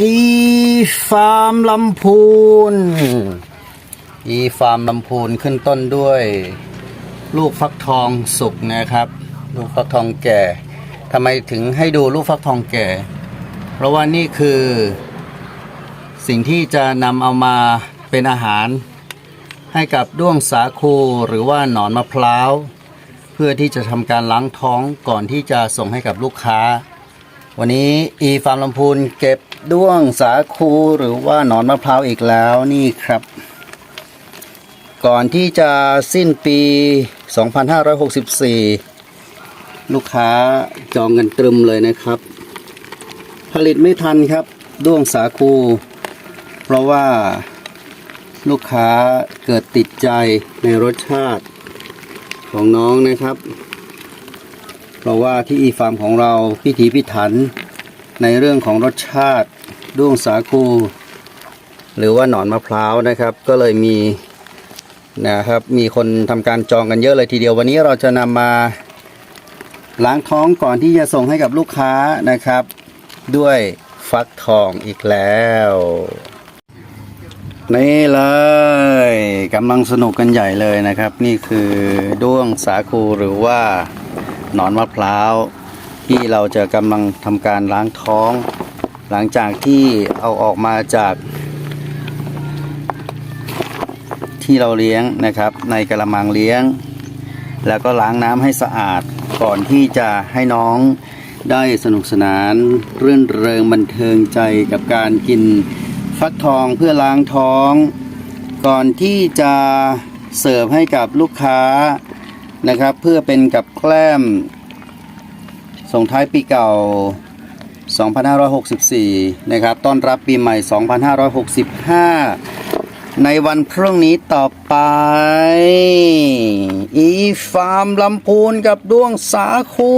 อีฟาร์มลำพูน อีฟาร์มลำพูนขึ้นต้นด้วย ลูกฟักทองสุกนะครับ ลูกฟักทองแก่ทำไมถึงให้ดูลูกฟักทองแก่ เพราะว่านี่คือ สิ่งที่จะนำเอามาเป็นอาหาร ให้กับด้วงสาคูหรือว่าหนอนมะพร้าว เพื่อที่จะทำการล้างท้องก่อนที่จะส่งให้กับลูกค้า วันนี้อีฟาร์มลำพูนเก็บด้วงสาคูหรือว่าหนอนมะพร้าวอีกแล้วนี่ครับ ก่อนที่จะสิ้นปี 2564 ลูกค้าจองกันตรึมเลยนะครับ ผลิตไม่ทันครับด้วงสาคู เพราะว่าลูกค้าเกิดติดใจในรสชาติของน้องนะครับ เพราะว่าที่อีฟาร์มของเราพิถีพิถันในเรื่องของรสชาติด้วงสาคู หรือว่าหนอนมะพร้าวนะครับ ก็เลยมีนะครับมีคนทำการจองกันเยอะเลยทีเดียววันนี้เราจะนำมาล้างท้องก่อนที่จะส่งให้กับลูกค้านะครับ ด้วยฟักทองอีกแล้วนี่เลยกำลังสนุกกันใหญ่เลยนะครับ นี่คือด้วงสาคูหรือว่า หนอนมะพร้าว ที่เราจะกำลังทำการล้างท้อง หลังจากที่เอาออกมาจาก ที่เราเลี้ยงนะครับ ในกระมังเลี้ยง แล้วก็ล้างน้ำให้สะอาดก่อนที่จะให้น้องได้สนุกสนานรื่นเริงบันเทิงใจกับการกินฟักทองเพื่อล้างท้อง ก่อนที่จะเสิร์ฟให้กับลูกค้า นะครับ เพื่อเป็นกับแกล้มส่งท้ายปีเก่า 2564 นะครับต้อนรับปีใหม่ 2565 ในวันพรุ่งนี้ต่อไป อีฟาร์มลำพูนกับด้วงสาคู